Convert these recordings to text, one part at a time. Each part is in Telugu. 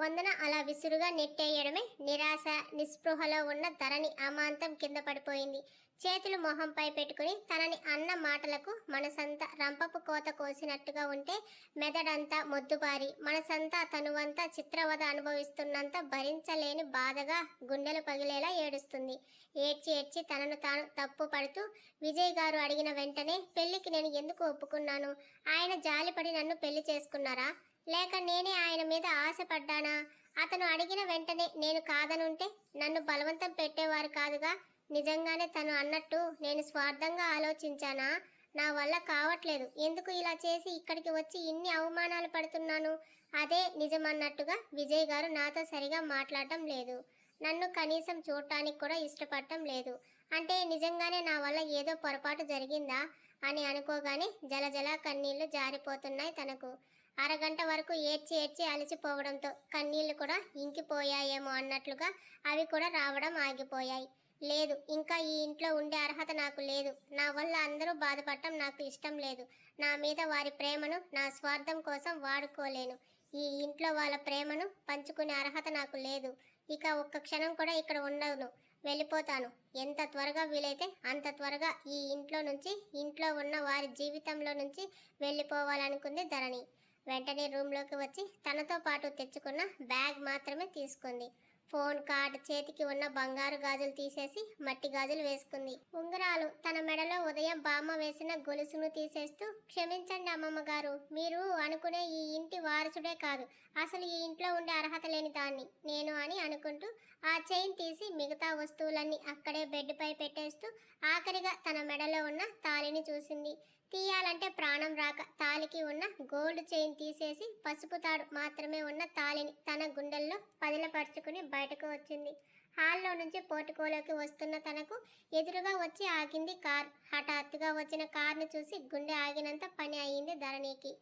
వందన అలా విసురుగా నెట్టేయడమే నిరాశ నిస్పృహలో ఉన్న ధరణి అమాంతం కింద పడిపోయింది. చేతులు మొహంపై పెట్టుకుని తనని అన్న మాటలకు మనసంతా రంపపు కోత కోసినట్టుగా ఉంటే మెదడంతా మొద్దుబారి మనసంతా తనువంతా చిత్రవద అనుభవిస్తున్నంత భరించలేని బాధగా గుండెలు పగిలేలా ఏడుస్తుంది. ఏడ్చి ఏడ్చి తనను తాను తప్పు పడుతూ విజయ్ గారు అడిగిన వెంటనే పెళ్ళికి నేను ఎందుకు ఒప్పుకున్నాను? ఆయన జాలిపడి నన్ను పెళ్ళి చేసుకున్నారా? లేక నేనే ఆయన మీద ఆశపడ్డానా? అతను అడిగిన వెంటనే నేను కాదనుంటే నన్ను బలవంతం పెట్టేవారు కాదుగా? నిజంగానే తను అన్నట్టు నేను స్వార్థంగా ఆలోచించానా? నా వల్ల కావట్లేదు. ఎందుకు ఇలా చేసి ఇక్కడికి వచ్చి ఇన్ని అవమానాలు పడుతున్నాను? అదే నిజమన్నట్టుగా విజయ్ గారు నాతో సరిగా మాట్లాడటం లేదు. నన్ను కనీసం చూడటానికి కూడా ఇష్టపడటం లేదు. అంటే నిజంగానే నా వల్ల ఏదో పొరపాటు జరిగిందా? అని అనుకోగానే జలజల కన్నీళ్ళు జారిపోతున్నాయి తనకు. అరగంట వరకు ఏడ్చి ఏడ్చి అలసిపోవడంతో కన్నీళ్ళు కూడా ఇంకిపోయాయేమో అన్నట్లుగా అవి కూడా రావడం ఆగిపోయాయి. లేదు ఇంకా ఈ ఇంట్లో ఉండే అర్హత నాకు లేదు. నా వల్ల అందరూ బాధపడటం నాకు ఇష్టం లేదు. నా మీద వారి ప్రేమను నా స్వార్థం కోసం వాడుకోలేను. ఈ ఇంట్లో వాళ్ళ ప్రేమను పంచుకునే అర్హత నాకు లేదు. ఇక ఒక్క క్షణం కూడా ఇక్కడ ఉండను. వెళ్ళిపోతాను. ఎంత త్వరగా వీలైతే అంత త్వరగా ఈ ఇంట్లో నుంచి ఇంట్లో ఉన్న వారి జీవితంలో నుంచి వెళ్ళిపోవాలనుకుంది ధరణి. వెంటనే రూమ్లోకి వచ్చి తనతో పాటు తెచ్చుకున్న బ్యాగ్ మాత్రమే తీసుకుంది. ఫోన్ కార్డ్ చేతికి ఉన్న బంగారు గాజులు తీసేసి మట్టి గాజులు వేసుకుంది. ఉంగరాలు తన మెడలో ఉదయం బామ్మ వేసిన గొలుసును తీసేస్తూ క్షమించండి అమ్మమ్మ గారు మీరు అనుకునే ఈ ఇంటి వారసుడే కాదు. అసలు ఈ ఇంట్లో ఉండే అర్హత లేని దాన్ని నేను అని అనుకుంటూ ఆ చైన్ తీసి మిగతా వస్తువులన్నీ అక్కడే బెడ్పై పెట్టేస్తూ ఆఖరిగా తన మెడలో ఉన్న తాళిని చూసింది. తీయాలంటే ప్రాణం రాక తాలికి ఉన్న గోల్డ్ చైన్ తీసేసి పసుపు తాడు మాత్రమే ఉన్న తాలిని తన గుండెల్లో పదిలపరుచుకుని బయటకు వచ్చింది. హాల్లో నుంచి పోర్టుకోలోకి వస్తున్న తనకు ఎదురుగా వచ్చి ఆగింది కార్. హఠాత్తుగా వచ్చిన కార్ను చూసి గుండె ఆగినంత పని అయింది ధరణికి.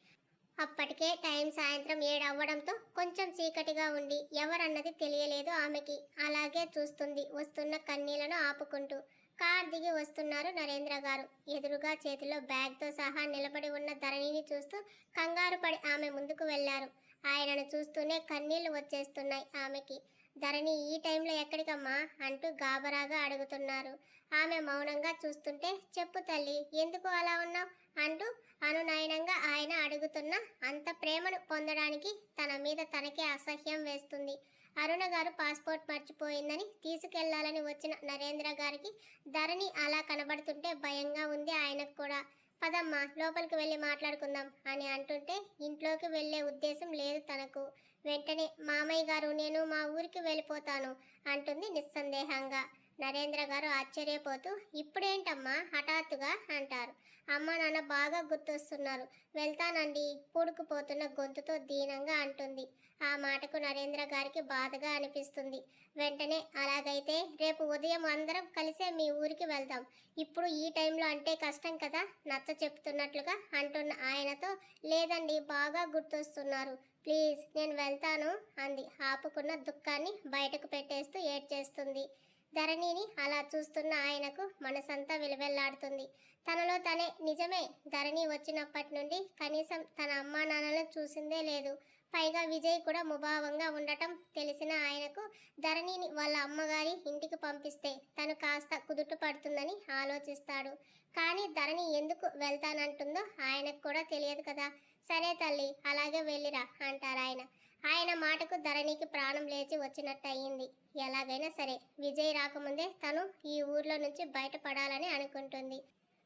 అప్పటికే టైం సాయంత్రం ఏడు అవ్వడంతో కొంచెం చీకటిగా ఉండి ఎవరన్నది తెలియలేదు ఆమెకి. అలాగే చూస్తుంది వస్తున్న కన్నీలను ఆపుకుంటూ. కార్ దిగి వస్తున్నారు నరేంద్ర గారు. ఎదురుగా చేతిలో బ్యాగ్తో సహా నిలబడి ఉన్న ధరణిని చూస్తూ కంగారు పడి ఆమె ముందుకు వెళ్ళారు. ఆయనను చూస్తూనే కన్నీళ్ళు వచ్చేస్తున్నాయి ఆమెకి. ధరణి ఈ టైంలో ఎక్కడికమ్మా? అంటూ గాబరాగా అడుగుతున్నారు. ఆమె మౌనంగా చూస్తుంటే చెప్పు తల్లి ఎందుకు అలా ఉన్నావు? అంటూ అనునయనంగా ఆయన అడుగుతున్న అంత ప్రేమను పొందడానికి తన మీద తనకే అసహ్యం వేస్తుంది. అరుణ గారు పాస్పోర్ట్ మర్చిపోయిందని తీసుకెళ్ళాలని వచ్చిన నరేంద్ర గారికి ధరణి అలా కనబడుతుంటే భయంగా ఉంది ఆయనకు కూడా. పదమ్మా లోపలికి వెళ్ళి మాట్లాడుకుందాం అని అంటుంటే ఇంట్లోకి వెళ్ళే ఉద్దేశం లేదు తనకు. వెంటనే మామయ్య గారు నేను మా ఊరికి వెళ్ళిపోతాను అంటుంది నిస్సందేహంగా. నరేంద్ర గారు ఆశ్చర్యపోతూ ఇప్పుడేంటమ్మా? హఠాత్తుగా అంటారు. అమ్మ నాన్న బాగా గుర్తొస్తున్నారు. వెళ్తానండి. పూడుకుపోతున్న గొంతుతో దీనంగా అంటుంది. ఆ మాటకు నరేంద్ర గారికి బాధగా అనిపిస్తుంది. వెంటనే అలాగైతే రేపు ఉదయం అందరం కలిసే మీ ఊరికి వెళ్దాం. ఇప్పుడు ఈ టైంలో అంటే కష్టం కదా? నచ్చ చెప్తున్నట్లుగా అంటున్న ఆయనతో లేదండి బాగా గుర్తొస్తున్నారు. ప్లీజ్ నేను వెళ్తాను అంది. ఆపుకున్న దుఃఖాన్ని బయటకు పెట్టేస్తూ ఏడ్చేస్తుంది. ధరణిని అలా చూస్తున్న ఆయనకు మనసంతా విలువెల్లాడుతుంది. తనలో తనే నిజమే ధరణి వచ్చినప్పటి నుండి కనీసం తన అమ్మా నాన్నలను చూసిందే లేదు. పైగా విజయ్ కూడా ముభావంగా ఉండటం తెలిసిన ఆయనకు ధరణిని వాళ్ళ అమ్మగారి ఇంటికి పంపిస్తే తను కాస్త కుదుట పడుతుందని ఆలోచిస్తాడు. కానీ ధరణి ఎందుకు వెళ్తానంటుందో ఆయనకు కూడా తెలియదు కదా. సరే తల్లి అలాగే వెళ్ళిరా అంటారు ఆయన. ఆయన మాటకు ధరణికి ప్రాణం లేచి వచ్చినట్టు అయ్యింది ఎలాగైనా సరే విజయ్ రాకముందే తను ఈ ఊర్లో నుంచి బయటపడాలని అనుకుంటుంది.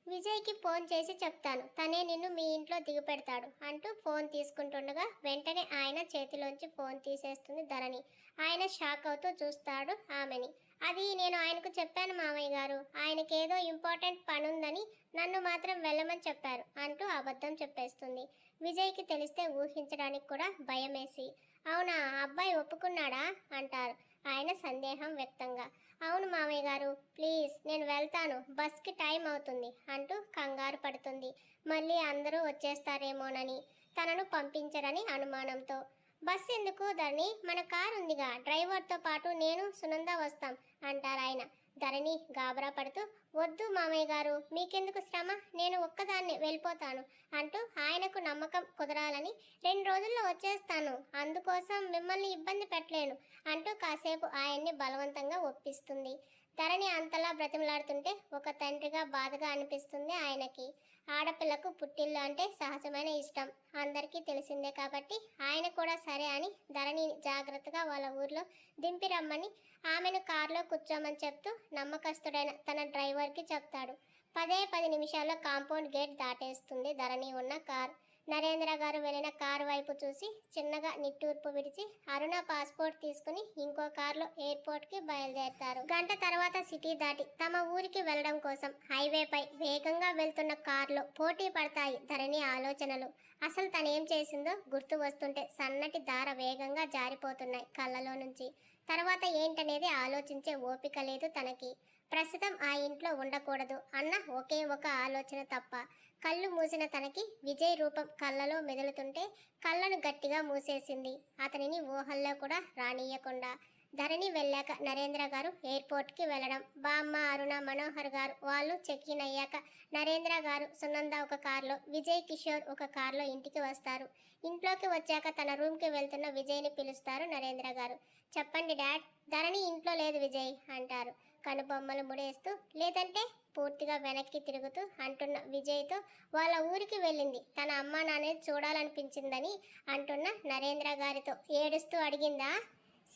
విజయ్కి ఫోన్ చేసి చెప్తాను తనే నిన్ను మీ ఇంట్లో దిగుపెడతాడు అంటూ ఫోన్ తీసుకుంటుండగా వెంటనే ఆయన చేతిలోంచి ఫోన్ తీసేస్తుంది ధరణి. ఆయన షాక్ అవుతూ చూస్తాడు ఆమెని. అది నేను ఆయనకు చెప్పాను మామయ్య గారు. ఆయనకేదో ఇంపార్టెంట్ పని ఉందని నన్ను మాత్రం వెళ్ళమని చెప్పారు అంటూ అబద్ధం చెప్పేస్తుంది. విజయ్కి తెలిస్తే ఊహించడానికి కూడా భయమేసి అవునా? అబ్బాయి ఒప్పుకున్నాడా? అంటారు. ఆయన సందేహం వ్యక్తంగా. అవును మామయ్య గారు ప్లీజ్ నేను వెళ్తాను. బస్కి టైం అవుతుంది అంటూ కంగారు పడుతుంది. మళ్ళీ అందరూ వచ్చేస్తారేమోనని తనను పంపించరని అనుమానంతో. బస్ ఎందుకు దాన్ని మన కారు ఉందిగా డ్రైవర్తో పాటు నేను సునంద వస్తాం అంటారు ఆయన. ధరణి గాబరా పడుతూ వద్దు మామయ్య గారు మీకెందుకు శ్రమ? నేను ఒక్కదాన్ని వెళ్ళిపోతాను అంటూ ఆయనకు నమ్మకం కుదరాలని రెండు రోజుల్లో వచ్చేస్తాను. అందుకోసం మిమ్మల్ని ఇబ్బంది పెట్టలేను అంటూ కాసేపు ఆయన్ని బలవంతంగా ఒప్పిస్తుంది. ధరణి అంతలా బ్రతిమలాడుతుంటే ఒక తండ్రిగా బాధగా అనిపిస్తుంది ఆయనకి. ఆడపిల్లకు పుట్టిల్లు అంటే సహజమైన ఇష్టం. అందరికీ తెలిసిందే కాబట్టి ఆయన కూడా సరే అని ధరణి జాగ్రత్తగా వాళ్ళ ఊర్లో దింపి రమ్మని ఆమెను కారులో కూర్చోమని చెప్తూ నమ్మకస్తుడైన తన డ్రైవర్కి చెప్తాడు. పదే పది నిమిషాల్లో కాంపౌండ్ గేట్ దాటేస్తుంది ధరణి ఉన్న కారు. నరేంద్ర గారు వెళ్ళిన కారు వైపు చూసి చిన్నగా నిట్టూర్పు విడిచి అరుణ పాస్పోర్ట్ తీసుకుని ఇంకో కారులో ఎయిర్పోర్ట్కి బయలుదేరతారు. గంట తర్వాత సిటీ దాటి తమ ఊరికి వెళ్ళడం కోసం హైవేపై వేగంగా వెళ్తున్న కారులో పోటీ పడతాయి ధరణి ఆలోచనలు. అసలు తనేం చేసిందో గుర్తు వస్తుంటే సన్నటి దార వేగంగా జారిపోతున్నాయి కళ్ళలో నుంచి. తర్వాత ఏంటనేది ఆలోచించే ఓపిక లేదు తనకి. ప్రస్తుతం ఆ ఇంట్లో ఉండకూడదు అన్న ఒకే ఒక ఆలోచన తప్ప కళ్ళు మూసిన తనకి విజయ్ రూపం కళ్ళలో మెదులుతుంటే కళ్ళను గట్టిగా మూసేసింది. అతనిని ఊహల్లో కూడా రానియకుండా ధరణి వెళ్ళాక నరేంద్ర గారు ఎయిర్పోర్ట్కి వెళ్ళడం. బామ్మ అరుణ మనోహర్ గారు వాళ్ళు చెక్ ఇన్ అయ్యాక నరేంద్ర గారు సునంద ఒక కారులో విజయ్ కిషోర్ ఒక కారులో ఇంటికి వస్తారు. ఇంట్లోకి వచ్చాక తన రూమ్కి వెళ్తున్న విజయ్ని పిలుస్తారు నరేంద్ర గారు. చెప్పండి డాడ్ ధరణి ఇంట్లో లేదు విజయ్ అంటారు. కనుబొమ్మలు ముడేస్తూ లేదంటే పూర్తిగా వెనక్కి తిరుగుతూ అంటున్న విజయ్తో వాళ్ళ ఊరికి వెళ్ళింది. తన అమ్మ నాన్నని చూడాలనిపించిందని అంటున్న నరేంద్ర గారితో ఏడుస్తూ అడిగిందా?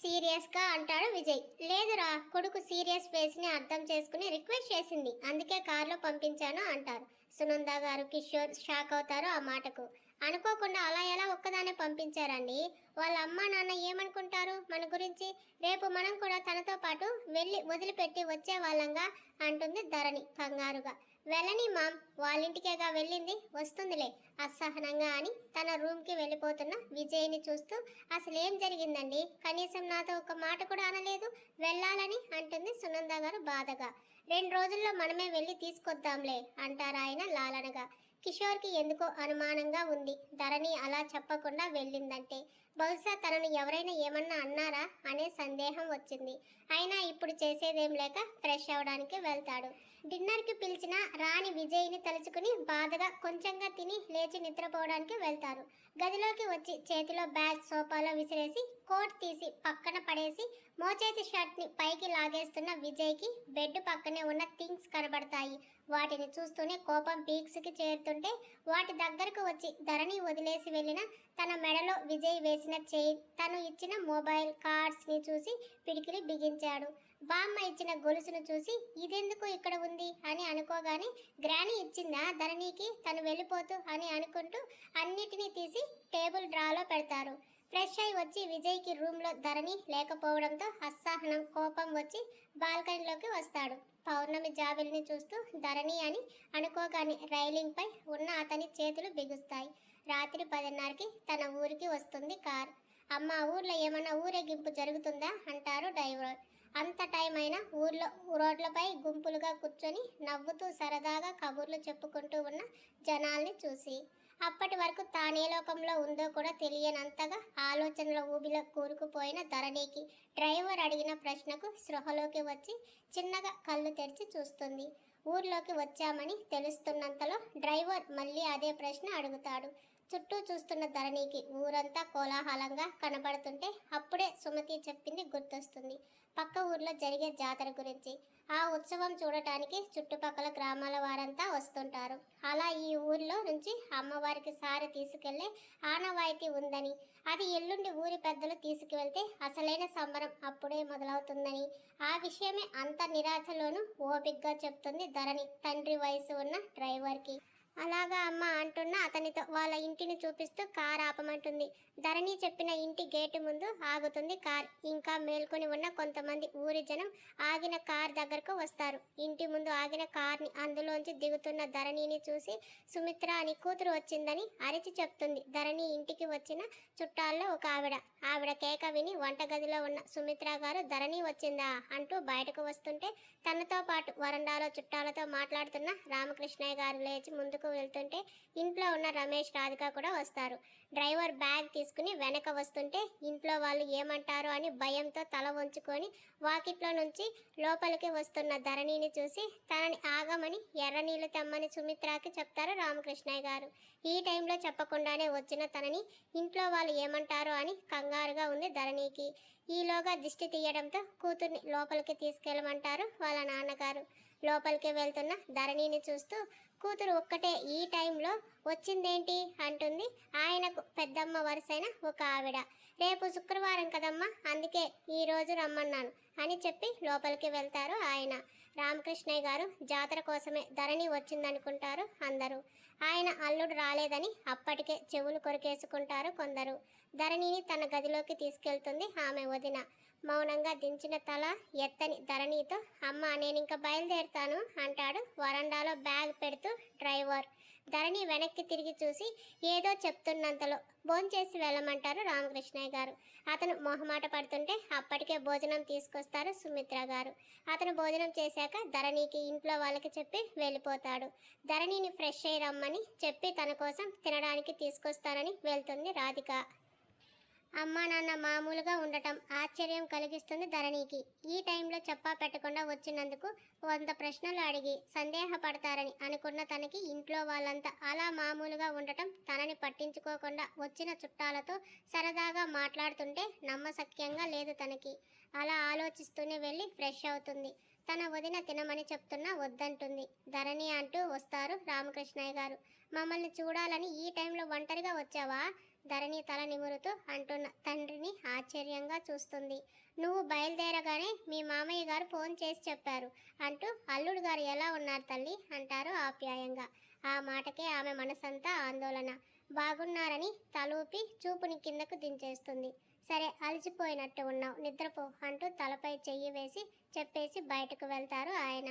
సీరియస్గా అంటాడు విజయ్. లేదురా కొడుకు సీరియస్ ఫేస్ని అర్థం చేసుకుని రిక్వెస్ట్ చేసింది. అందుకే కారులో పంపించాను అంటారు. సునంద గారు కిషోర్ షాక్ అవుతారు ఆ మాటకు. అనుకోకుండా అలా ఎలా ఒక్కదానే పంపించారండి? వాళ్ళ అమ్మ నాన్న ఏమనుకుంటారు మన గురించి? రేపు మనం కూడా తనతో పాటు వెళ్ళి వదిలిపెట్టి వచ్చే వాళ్ళంగా అంటుంది ధరణి కంగారుగా. వెళ్ళని మామ్ వాళ్ళింటికేగా వెళ్ళింది? వస్తుందిలే అసహనంగా అని తన రూమ్కి వెళ్ళిపోతున్న విజయ్ని చూస్తూ అసలు ఏం జరిగిందండి? కనీసం నాతో ఒక మాట కూడా అనలేదు? వెళ్ళాలని అంటుంది సునంద గారు బాధగా. రెండు రోజుల్లో మనమే వెళ్ళి తీసుకొద్దాంలే అంటారు ఆయన లాలనగా. కిషోర్కి ఎందుకో అనుమానంగా ఉంది. ధరణి అలా చెప్పకుండా వెళ్ళిందంటే బహుశా తనను ఎవరైనా ఏమన్నా అన్నారా అనే సందేహం వచ్చింది. అయినా ఇప్పుడు చేసేదేం లేక ఫ్రెష్ అవడానికి వెళ్తాడు. డిన్నర్కి పిలిచిన రాణి విజయ్ని తలుచుకుని బాధగా కొంచెంగా తిని లేచి నిద్రపోవడానికి వెళ్తారు. గదిలోకి వచ్చి చేతిలో బ్యాగ్ సోఫాలో విసిరేసి కోట్ తీసి పక్కన పడేసి మోచేతి షర్ట్ని పైకి లాగేస్తున్న విజయ్కి బెడ్ పక్కనే ఉన్న థింగ్స్ కనబడతాయి. వాటిని చూస్తూనే కోపం పీక్స్కి చేరుతుంటే వాటి దగ్గరకు వచ్చి ధరణి వదిలేసి వెళ్ళిన తన మెడలో విజయ్ వేసిన చైన్ తను ఇచ్చిన మొబైల్ కార్డ్స్ని చూసి పిడికిలి బిగించాడు. బామ్మ ఇచ్చిన గొలుసును చూసి ఇదెందుకు ఇక్కడ ఉంది? అని అనుకోగానే గ్రాని ఇచ్చిందా ధరణికి? తను వెళ్ళిపోతూ అని అనుకుంటూ అన్నిటినీ తీసి టేబుల్ డ్రాలో పెడతారు. ఫ్రెష్ అయి వచ్చి విజయ్కి రూమ్లో ధరణి లేకపోవడంతో అసహనం కోపం వచ్చి బాల్కనీలోకి వస్తాడు. పౌర్ణమి జాబిల్ని చూస్తూ ధరణి అని అనుకోగానే రైలింగ్పై ఉన్న అతని చేతులు బిగుస్తాయి. రాత్రి పదిన్నరకి తన ఊరికి వస్తుంది కార్. అమ్మ ఊర్లో ఏమన్నా ఊరేగింపు జరుగుతుందా? అంటారు డ్రైవర్. అంత టైం అయినా ఊర్లో రోడ్లపై గుంపులుగా కూర్చొని నవ్వుతూ సరదాగా కబుర్లు చెప్పుకుంటూ ఉన్న జనాల్ని చూసి అప్పటి వరకు తానే లోకంలో ఉందో కూడా తెలియనంతగా ఆలోచనల ఊబిలో కూరుకుపోయిన ధరణికి డ్రైవర్ అడిగిన ప్రశ్నకు స్పృహలోకి వచ్చి చిన్నగా కళ్ళు తెరిచి చూస్తుంది. ఊర్లోకి వచ్చామని తెలుస్తున్నంతలో డ్రైవర్ మళ్ళీ అదే ప్రశ్న అడుగుతాడు. చుట్టూ చూస్తున్న ధరణికి ఊరంతా కోలాహలంగా కనబడుతుంటే అప్పుడే సుమతి చెప్పింది గుర్తొస్తుంది. పక్క ఊర్లో జరిగే జాతర గురించి. ఆ ఉత్సవం చూడటానికి చుట్టుపక్కల గ్రామాల వారంతా వస్తుంటారు. అలా ఈ ఊర్లో నుంచి అమ్మవారికి సారి తీసుకెళ్ళే ఆనవాయితీ ఉందని అది ఎల్లుండి ఊరి పెద్దలు తీసుకువెళ్తే అసలైన సంబరం అప్పుడే మొదలవుతుందని. ఆ విషయమే అంత నిరాశలోనూ ఓపిగ్గా చెప్తుంది ధరణి. తండ్రి వయసు ఉన్న డ్రైవర్కి. అలాగా అమ్మ అంటున్న అతనితో వాళ్ళ ఇంటిని చూపిస్తూ కార్ ఆపమంటుంది. ధరణి చెప్పిన ఇంటి గేటు ముందు ఆగుతుంది కార్. ఇంకా మేల్కొని ఉన్న కొంతమంది ఊరి జనం ఆగిన కార్ దగ్గరకు వస్తారు. ఇంటి ముందు ఆగిన కార్ని అందులోంచి దిగుతున్న ధరణిని చూసి సుమిత్ర అని కూతురు వచ్చిందని అరిచి చెప్తుంది. ధరణి ఇంటికి వచ్చిన చుట్టాల్లో ఒక ఆవిడ. ఆవిడ కేక విని వంటగదిలో ఉన్న సుమిత్ర గారు ధరణి వచ్చిందా? అంటూ బయటకు వస్తుంటే తనతో పాటు వరండాలో చుట్టాలతో మాట్లాడుతున్న రామకృష్ణయ్య గారు లేచి ముందుకు తీసుకు వెళ్తుంటే ఇంట్లో ఉన్న రమేష్ రాధిక కూడా వస్తారు. డ్రైవర్ బ్యాగ్ తీసుకుని వెనక వస్తుంటే ఇంట్లో వాళ్ళు ఏమంటారో అని భయంతో తల వంచుకొని వాకిట్లో నుంచి లోపలికి వస్తున్న ధరణిని చూసి తనని ఆగమని ఎర్ర నీళ్ళు తెమ్మని సుమిత్రకి చెప్తారు రామకృష్ణయ్య గారు. ఈ టైంలో చెప్పకుండానే వచ్చిన తనని ఇంట్లో వాళ్ళు ఏమంటారో అని కంగారుగా ఉంది ధరణికి. ఈలోగా దిష్టి తీయడంతో కూతుర్ని లోపలికి తీసుకెళ్ళమంటారు వాళ్ళ నాన్నగారు. లోపలికి వెళ్తున్న ధరణిని చూస్తూ కూతురు ఒక్కటే ఈ టైంలో వచ్చిందేంటి? అంటుంది. ఆయనకు పెద్దమ్మ వరుసైన ఒక ఆవిడ. రేపు శుక్రవారం కదమ్మా అందుకే ఈ రోజు రమ్మన్నాను అని చెప్పి లోపలికి వెళ్తారు ఆయన. రామకృష్ణయ్య గారు జాతర కోసమే ధరణి వచ్చిందనుకుంటారు అందరూ. ఆయన అల్లుడు రాలేదని అప్పటికే చెవులు కొరికేసుకుంటారు కొందరు. ధరణిని తన గదిలోకి తీసుకెళ్తుంది ఆమె వదిన. మౌనంగా దించిన తల ఎత్తని ధరణితో అమ్మ నేను ఇంకా బయలుదేరుతాను అంటాడు వరండాలో బ్యాగ్ పెడుతూ డ్రైవర్. ధరణి వెనక్కి తిరిగి చూసి ఏదో చెప్తున్నంతలో భోంచేసి వెళ్ళమంటారు రామకృష్ణయ్య గారు. అతను మొహమాట పడుతుంటే అప్పటికే భోజనం తీసుకొస్తారు సుమిత్ర గారు. అతను భోజనం చేశాక ధరణికి ఇంట్లో వాళ్ళకి చెప్పి వెళ్ళిపోతాడు. ధరణిని ఫ్రెష్ అయ్యి రమ్మని చెప్పి తన కోసం తినడానికి తీసుకొస్తానని వెళ్తుంది రాధిక. అమ్మా నాన్న మామూలుగా ఉండటం ఆశ్చర్యం కలిగిస్తుంది ధరణికి. ఈ టైంలో చెప్పా పెట్టకుండా వచ్చినందుకు వంద ప్రశ్నలు అడిగి సందేహపడతారని అనుకున్న తనకి ఇంట్లో వాళ్ళంతా అలా మామూలుగా ఉండటం తనని పట్టించుకోకుండా వచ్చిన చుట్టాలతో సరదాగా మాట్లాడుతుంటే నమ్మశక్యంగా లేదు తనకి. అలా ఆలోచిస్తూనే వెళ్ళి ఫ్రెష్ అవుతుంది. తన వదిన తినమని చెప్తున్నా వద్దంటుంది. ధరణి అంటూ వస్తారు రామకృష్ణయ్య గారు. మమ్మల్ని చూడాలని ఈ టైంలో ఒంటరిగా వచ్చావా? ధరణి తల నిమురుతూ అంటున్న తండ్రిని ఆశ్చర్యంగా చూస్తుంది. నువ్వు బయలుదేరగానే మీ మామయ్య గారు ఫోన్ చేసి చెప్పారు. అంటూ అల్లుడు గారు ఎలా ఉన్నారు తల్లి అంటారు ఆప్యాయంగా. ఆ మాటకే ఆమె మనసంతా ఆందోళన. బాగున్నారని తలూపి చూపుని కిందకు దించేస్తుంది. సరే అలసిపోయినట్టు ఉన్నావు. నిద్రపో అంటూ తలపై చెయ్యి వేసి చెప్పేసి బయటకు వెళ్తారు ఆయన.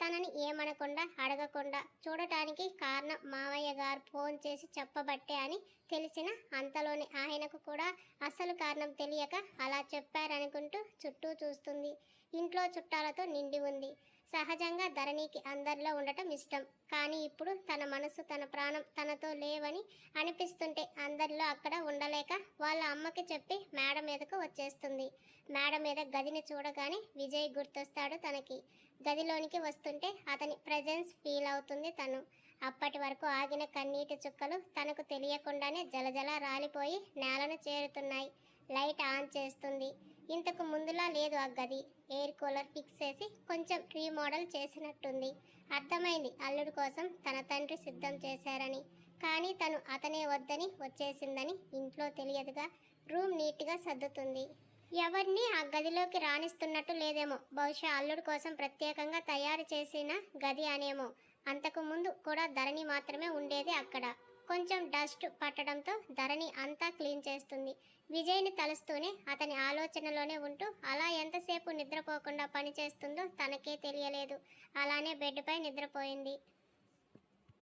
తనని ఏమనకుండా అడగకుండా చూడటానికి కారణం మావయ్య గారు ఫోన్ చేసి చెప్పబట్టే అని తెలిసిన అంతలోనే ఆయనకు కూడా అసలు కారణం తెలియక అలా చెప్పారనుకుంటూ చుట్టూ చూస్తుంది. ఇంట్లో చుట్టాలతో నిండి ఉంది. సహజంగా ధరణికి అందరిలో ఉండటం ఇష్టం. కానీ ఇప్పుడు తన మనసు తన ప్రాణం తనతో లేవని అనిపిస్తుంటే అందరిలో అక్కడ ఉండలేక వాళ్ళ అమ్మకి చెప్పి మేడ మీదకు వచ్చేస్తుంది. మేడ మీద గదిని చూడగానే విజయ్ గుర్తొస్తాడు తనకి. గదిలోనికి వస్తుంటే అతని ప్రజెన్స్ ఫీల్ అవుతుంది తను. అప్పటి వరకు ఆగిన కన్నీటి చుక్కలు తనకు తెలియకుండానే జలజల రాలిపోయి నేలను చేరుతున్నాయి. లైట్ ఆన్ చేస్తుంది. ఇంతకు ముందులా లేదు ఆ గది. ఎయిర్ కూలర్ ఫిక్స్ చేసి కొంచెం రీమోడల్ చేసినట్టుంది. అర్థమైంది అల్లుడు కోసం తన తండ్రి సిద్ధం చేశారని. కానీ తను అతనే వద్దని వచ్చేసిందని ఇంట్లో తెలియదుగా. రూమ్ నీట్గా సర్దుతుంది. ఎవరిని ఆ గదిలోకి రాణిస్తున్నట్టు లేదేమో. బహుశా అల్లుడు కోసం ప్రత్యేకంగా తయారు చేసిన గది అనేమో. అంతకు ముందు కూడా ధరణి మాత్రమే ఉండేది అక్కడ. కొంచెం డస్ట్ పట్టడంతో ధరణి అంతా క్లీన్ చేస్తుంది. విజయ్ని తలుస్తూనే అతని ఆలోచనలోనే ఉంటూ అలా ఎంతసేపు నిద్రపోకుండా పనిచేస్తుందో తనకే తెలియలేదు. అలానే బెడ్పై నిద్రపోయింది.